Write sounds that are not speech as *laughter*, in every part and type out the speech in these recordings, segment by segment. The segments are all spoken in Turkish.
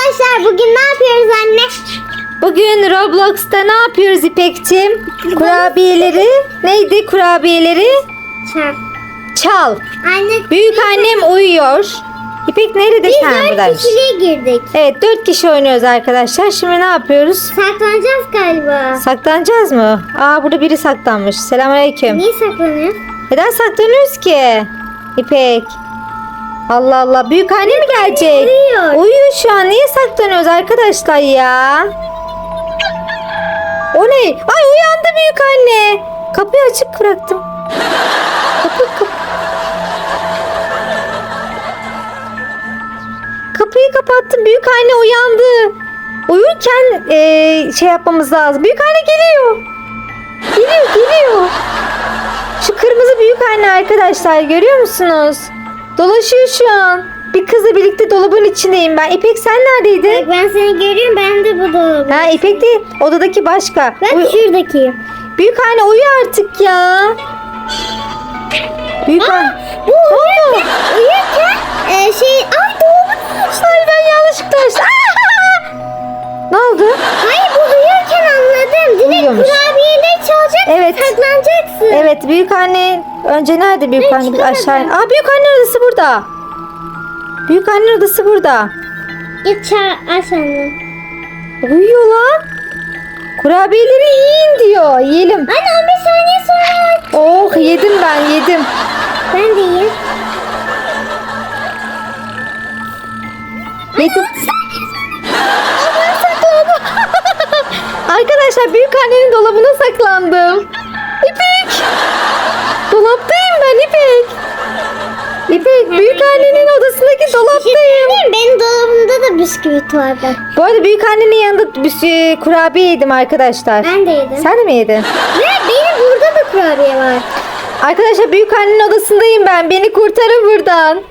Arkadaşlar bugün ne yapıyoruz anne? Bugün Roblox'ta ne yapıyoruz İpek'cim? Kurabiyeleri neydi kurabiyeleri? Çak. Çal. Anne. Büyük annem uyuyor. İpek nerede Biz sen dört buradaymış. kişiliğe girdik. Evet dört kişi oynuyoruz arkadaşlar. Şimdi ne yapıyoruz? Saklanacağız galiba. Saklanacağız mı? Aa burada biri saklanmış. Selamünaleyküm. Niye saklanıyoruz? Neden saklanıyoruz ki? İpek. Allah Allah. Büyük anne mi gelecek? uyuyor. Uyuyor şu an. Niye saklanıyoruz arkadaşlar ya? O ne? Ay uyandı büyük anne. Kapıyı açık bıraktım. Kapı kapı. Kapıyı kapattım. Büyük anne uyandı. Uyurken eee, şey yapmamız lazım. Büyük anne geliyor. Geliyor geliyor. Şu kırmızı büyük anne arkadaşlar görüyor musunuz? Dolaşıyor şu an. Bir kızla birlikte dolabın içindeyim ben. İpek sen neredeydin? Bak ben seni görüyorum ben de bu dolabı. Ha İpek değil. Odadaki başka. Ben Uy- şuradaki. büyük anne uyu artık ya. Büyük anne. Çalacak Evet. saklanacaksın. Evet büyük anne önce nerede büyük anne? Biz aşağı. Aa büyük anne odası burada. Büyük anne odası burada. Aç anne. Uyuyor lan. Kurabiyeleri yiyin diyor. Yiyelim. Anne 15 saniye sonra. Oh yedim ben yedim. Ben de yiyeyim. Yedim. *laughs* Arkadaşlar büyük annenin dolabına saklandım. İpek. Dolaptayım ben İpek. İpek büyük annenin odasındaki şey dolaptayım. Benim dolabımda da bisküvit vardı. Bu arada büyük annenin yanında bir sürü kurabiye yedim arkadaşlar. Ben de yedim. Sen de mi yedin? Ve benim burada da kurabiye var. Arkadaşlar büyük annenin odasındayım ben. Beni kurtarın buradan.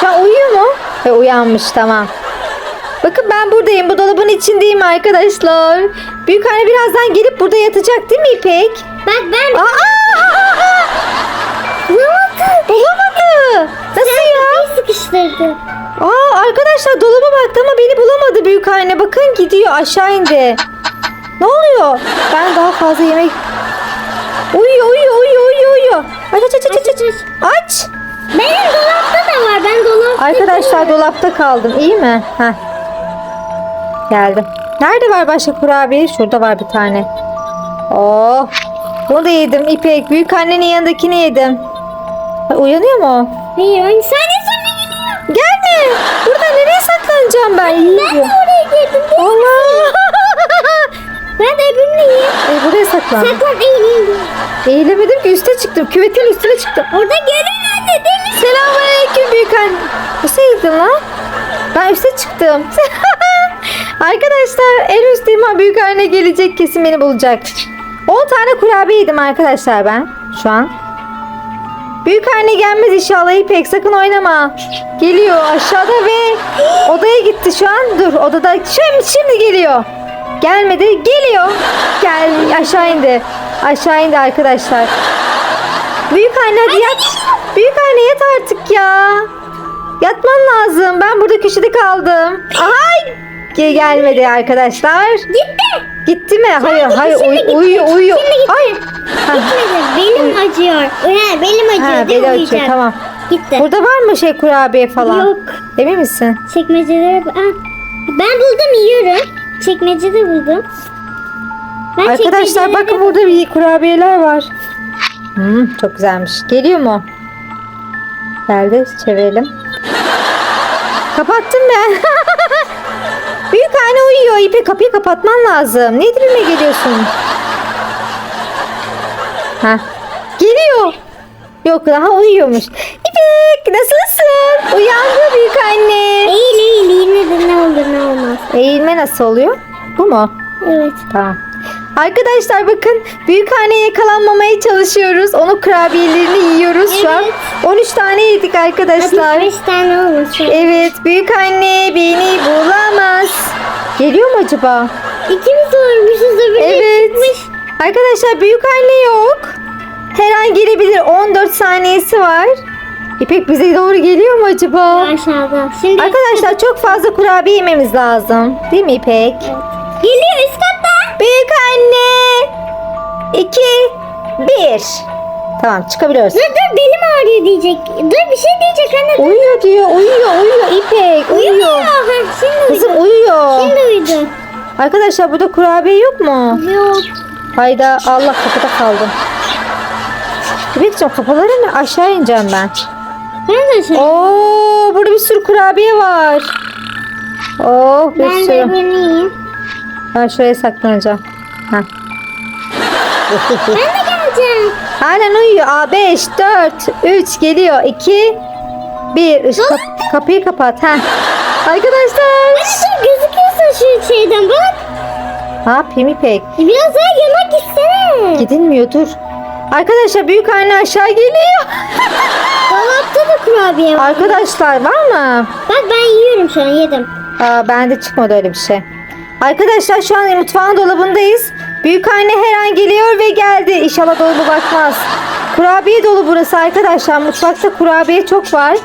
Şu an uyuyor mu? Ve uyanmış tamam. Bakın ben buradayım. Bu dolabın içindeyim arkadaşlar. Büyük anne birazdan gelip burada yatacak değil mi İpek? Bak ben Aa, aa, aa, aa. bulamadım. Bulamadı. Nasıl ya? Kapıyı sıkıştırdı. Aa, arkadaşlar dolaba baktı ama beni bulamadı büyük anne. Bakın gidiyor aşağı indi. Ne oluyor? Ben daha fazla yemek... Uyuyor uyuyor uyuyor uyuyor uyuyor. Aç aç aç aç aç. aç. Aç. Benim dolapta da var. Ben dolapta Arkadaşlar dolapta kaldım. İyi mi? Heh. Geldim. Nerede var başka kurabiye? Şurada var bir tane. Oh. Bunu da yedim. İpek. Büyük annenin yanındakini yedim. Ay, uyanıyor mu? Hayır 10 saniye sonra geliyor. Gelme. Burada nereye saklanacağım ben? Ben de oraya girdim. değil mi? Allah. *laughs* Ben de öbürünü yiyeyim. e, buraya. Saklan eğil eğil. Eğilemedim ki üste çıktım. Küvetin üstüne çıktım. Orada görün anne deli. Selamünaleyküm büyük anne. Nasıl eğildin lan? Ben üste çıktım. *laughs* arkadaşlar en ama büyük anne gelecek kesin beni bulacak. 10 tane kurabiye yedim arkadaşlar ben şu an. Büyük anne gelmez inşallah İpek sakın oynama. Geliyor aşağıda ve odaya gitti şu an. Dur odada şimdi, şimdi geliyor. Gelmedi geliyor. Gel aşağı indi. Aşağı indi arkadaşlar. Büyük anne hadi yat. Büyük anne yat artık ya. Yatman lazım. Ben burada köşede kaldım. Ay! Ge- gelmedi arkadaşlar. Gitti. Gitti mi? Hayır, gitti, hayır. şimdi Uy- gitti. uyuyor, uyuyor. Şimdi gitti. Ay. Ha, Gitmedi. Belim acıyor. Ha, belim acıyor. ha, değil mi? açıyor. Uyuyacak. Tamam. Gitti. Burada var mı şey kurabiye falan? Yok. Emin misin? Çekmecelere Ben buldum yiyorum. Çekmecede buldum. Ben Arkadaşlar bakın burada bir kurabiyeler var. Hmm, çok güzelmiş. Geliyor mu? Geldi. Çevirelim. *laughs* Kapattım ben. *laughs* Büyük anne uyuyor. İpe kapıyı kapatman lazım. Niye dibime geliyorsun? Ha. Geliyor. Yok daha uyuyormuş. İpek nasılsın? Uyandı büyük anne. Eğil eğil de ne olur ne olmaz. Eğilme nasıl oluyor? Bu mu? Evet. Tamam. Arkadaşlar bakın büyük anne yakalanmamaya çalışıyoruz. Onun kurabiyelerini yiyoruz şu an. Evet. 13 tane yedik arkadaşlar. Hadi 5 tane olmasın. Evet büyük anne beni bulamaz. Geliyor mu acaba? İkimiz olmuşuz öbürü Evet. çıkmış. Arkadaşlar büyük anne yok. Her an gelebilir. 14 saniyesi var. İpek bize doğru geliyor mu acaba? Aşağıda. Şimdi Arkadaşlar çok fazla kurabiye yememiz lazım. Değil mi İpek? geliyor üst katta. Büyük anne. İki, bir. Tamam çıkabiliyoruz. Dur dur belim ağrıyor diyecek. Dur bir şey diyecek anne. Uyuyor diyor, uyuyor, uyuyor İpek, uyuyor. Ha, şimdi uyudu. Kızım uyuyor. Şimdi uyudu. Arkadaşlar burada kurabiye yok mu? Yok. Hayda Allah kapıda kaldım. İpek'ciğim kapıları ne? Aşağı ineceğim ben. Ben de şey. Oo burada bir sürü kurabiye var. Oh bir Ben de sürü. bunu yiyeyim. Ben şuraya saklanacağım. Heh. Ben de geleceğim. Halen uyuyor. Aa 5, 4, 3 geliyor. 2, 1. Işık kap- kapıyı kapat. Heh. Arkadaşlar. Hadi sen gözüküyorsun şu şeyden bak. Ne yapayım İpek? Biraz daha yana gitsene. Gidilmiyor dur. Arkadaşlar büyük anne aşağı geliyor. *laughs* Dolapta da kurabiye var. Arkadaşlar var mı? Bak ben yiyorum şu an yedim. Aa bende çıkmadı öyle bir şey. Arkadaşlar şu an mutfağın dolabındayız. Büyük anne her an geliyor ve geldi. İnşallah dolabı bakmaz. Kurabiye dolu burası arkadaşlar. Mutfakta kurabiye çok var.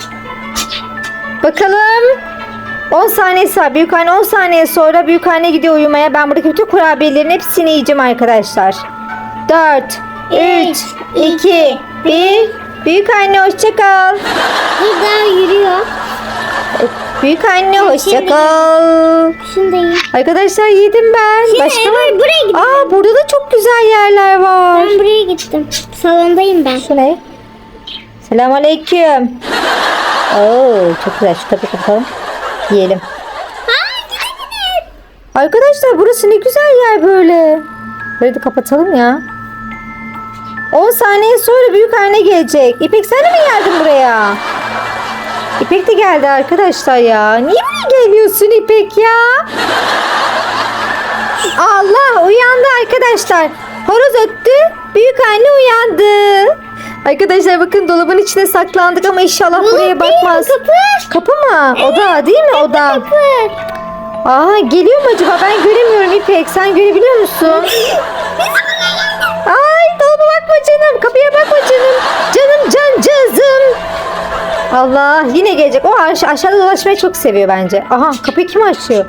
Bakalım. 10 saniyesi var. Büyük anne 10 saniye sonra büyük anne gidiyor uyumaya. Ben buradaki bütün kurabiyelerin hepsini yiyeceğim arkadaşlar. 4, 3, 2, 1. Büyük anne hoşça kal. Büyük anne hoşça kal. Şimdi yiyeyim. Arkadaşlar yedim ben. Şimdi Başka Emre mı? buraya gidelim. Aa burada da çok güzel yerler var. Ben buraya gittim. Salondayım ben. Şu ne? Selamünaleyküm. Oo çok güzel. Şu kapıyı kapatalım. Yiyelim. Arkadaşlar burası ne güzel yer böyle. Böyle de kapatalım ya. 10 saniye sonra büyük anne gelecek. İpek sen de mi geldin buraya? İpek de geldi arkadaşlar ya. Niye buraya geliyorsun İpek ya? Allah uyandı arkadaşlar. Horoz öttü. Büyük anne uyandı. Arkadaşlar bakın dolabın içine saklandık ama inşallah Dolap buraya değil, bakmaz. kapı. Kapı mı? Oda değil mi oda? Kapı. Aa geliyor mu acaba? Ben göremiyorum İpek. Sen görebiliyor musun? Ay dolaba bakma canım. Kapıya bakma canım. Canım can cızım. Allah yine gelecek. O aş- aşağıda dolaşmayı çok seviyor bence. Aha kapıyı kim açıyor?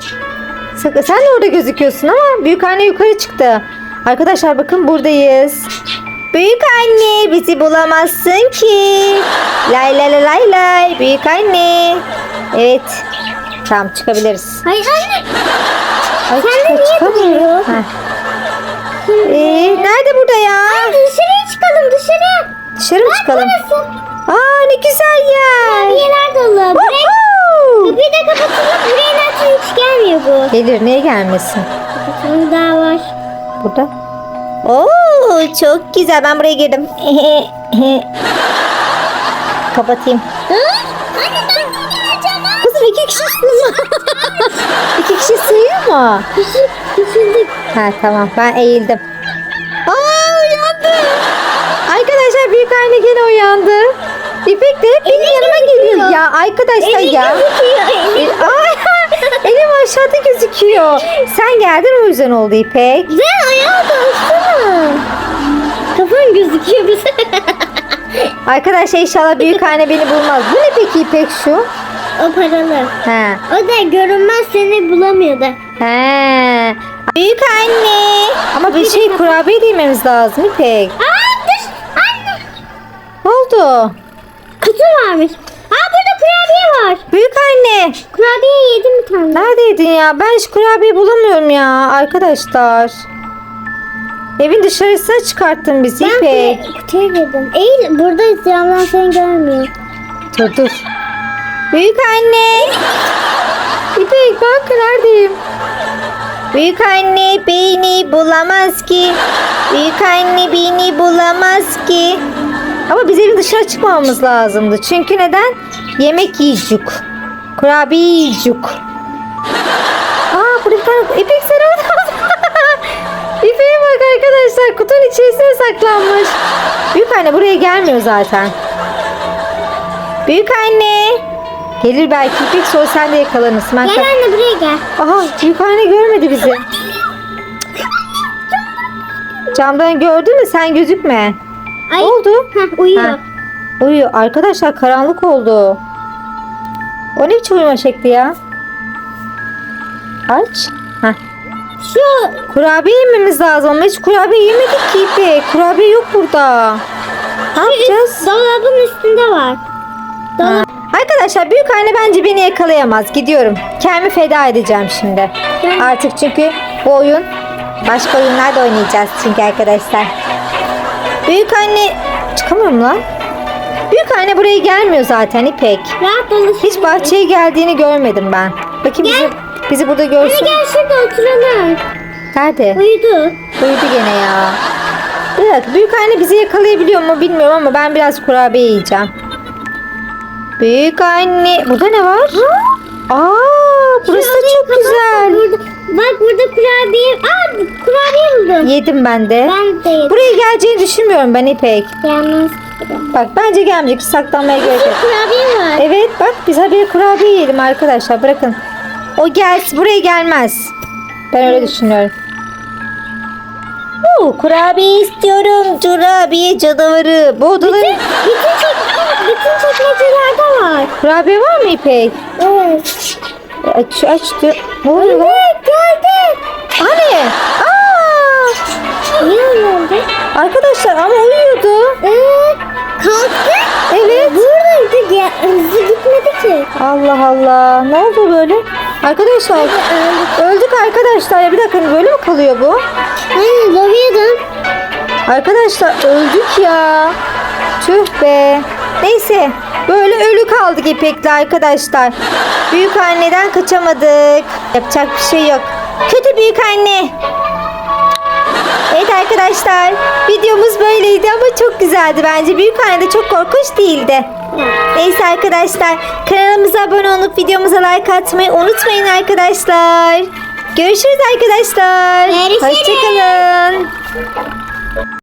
Sen, de orada gözüküyorsun ama büyük anne yukarı çıktı. Arkadaşlar bakın buradayız. Büyük anne bizi bulamazsın ki. Lay lay lay lay lay. Büyük anne. Evet. Tamam çıkabiliriz. Hayır anne. Ay, Sen de niye duruyorsun? Ee, nerede burada ya? Dışarıya çıkalım dışarı. Dışarı mı çıkalım? Burası. Aa ne güzel yer. Kurabiyeler dolu. Buraya kapıyı da kapatılıp buraya hiç gelmiyor bu. Gelir niye gelmesin? Kapatımı daha var. Burada. Oo çok güzel ben buraya girdim. *laughs* Kapatayım. Anne ben de geleceğim. Kızım iki kişi sığıyor. iki kişi sığıyor mu? Küçük, küçüldük. Ha tamam ben eğildim. Aa uyandı. Arkadaşlar büyük anne gene uyandı. İpek de hep benim yanıma geliyor. Ya arkadaşlar ya. *laughs* Ay, elim aşağıda gözüküyor. Sen geldin o yüzden oldu İpek. Sen ayağa kalksana. Kafan gözüküyor bize. Arkadaşlar inşallah büyük anne beni bulmaz. Bu ne peki İpek şu? o paralı. He. O da görünmez seni bulamıyordu. He. Büyük anne. Ama bir şey kurabiye de yememiz lazım İpek. Aa dur. Anne. Ne oldu? Kutu varmış. Aa burada kurabiye var. Büyük anne. Kurabiye yedim bir tane. Neredeydin ya? Ben hiç kurabiye bulamıyorum ya arkadaşlar. Evin dışarısına çıkarttın bizi Ben İpek. kutu- kutuya girdim. Eğil burada camdan seni görmüyor. Dur dur. Büyük anne. İpek bak neredeyim? Büyük anne beni bulamaz ki. Büyük anne beni bulamaz ki. Ama biz evin dışına çıkmamamız lazımdı. Çünkü neden? Yemek yiyecek. Kurabiye yiyecek. Aa burada bir tane... İpek sen orada. *laughs* İpek'e bak arkadaşlar. Kutunun içerisine saklanmış. Büyük anne buraya gelmiyor zaten. Büyük anne. Gelir belki İpek sonra sen de yakalanırsın. Ben Gel anne buraya gel. Aha büyük anne görmedi bizi. Camdan gördü mü sen gözükme. Ay. Ne oldu? Heh, uyuyor. Ha. Uyuyor. Arkadaşlar karanlık oldu. O ne biçim uyuma şekli ya? Aç. Heh. Şu Kurabiye yememiz lazım ama hiç kurabiye yemedik ki İpek. Kurabiye yok burada. Ne yapacağız? dolabın üstünde var. Dolap. Arkadaşlar büyük anne bence beni yakalayamaz. Gidiyorum. Kendimi feda edeceğim şimdi. Artık çünkü bu oyun başka oyunlar da oynayacağız çünkü arkadaşlar. Büyük anne çıkamıyorum lan. Büyük anne buraya gelmiyor zaten İpek. Rahat dolaşın. Hiç bahçeye geldiğini görmedim ben. Bakayım bizi, bizi burada Hadi görsün. gel şurada oturalım. Nerede? Uyudu. Uyudu gene ya. Bir dakika büyük anne bizi yakalayabiliyor mu bilmiyorum ama ben biraz kurabiye yiyeceğim. Büyük anne. Burada ne var? Aa, burası da çok güzel. Burada, bak burada kurabiye. Aa kurabiye buldum. Yedim ben de. Ben de yedim. Buraya geleceğini düşünmüyorum ben İpek. Yalnız. Bak bence gelmeyecek. Saklanmaya gerek yok. Kurabiye var. Evet bak biz haberi kurabiye yiyelim arkadaşlar. Bırakın. O gelsin buraya gelmez. Ben öyle düşünüyorum. Oo, kurabiye istiyorum. Kurabiye canavarı. Bu odaların Bütün, çek, bütün çekmecelerde var. kurabiye var mı İpek? Evet. Aç aç diyor. Ne oluyor lan? Geldi. Hani? Aa! Niye oldu? Arkadaşlar ama uyuyordu. Evet. Kalktı. Evet. Buradaydı. Ya, hızlı gitmedi ki. Allah Allah. Ne oldu böyle? Arkadaşlar öldük arkadaşlar. Ya bir dakika böyle mi kalıyor bu? Aynen lobiye dön. Arkadaşlar öldük ya. Tüh be. Neyse böyle ölü kaldık İpek'le arkadaşlar. Büyük anneden kaçamadık. Yapacak bir şey yok. Kötü büyük anne. Evet arkadaşlar videomuz böyleydi ama çok güzeldi bence. Büyük anne de çok korkunç değildi. Neyse arkadaşlar kanalımıza abone olup videomuza like atmayı unutmayın arkadaşlar. Görüşürüz arkadaşlar. Görüşürüz. Hoşçakalın.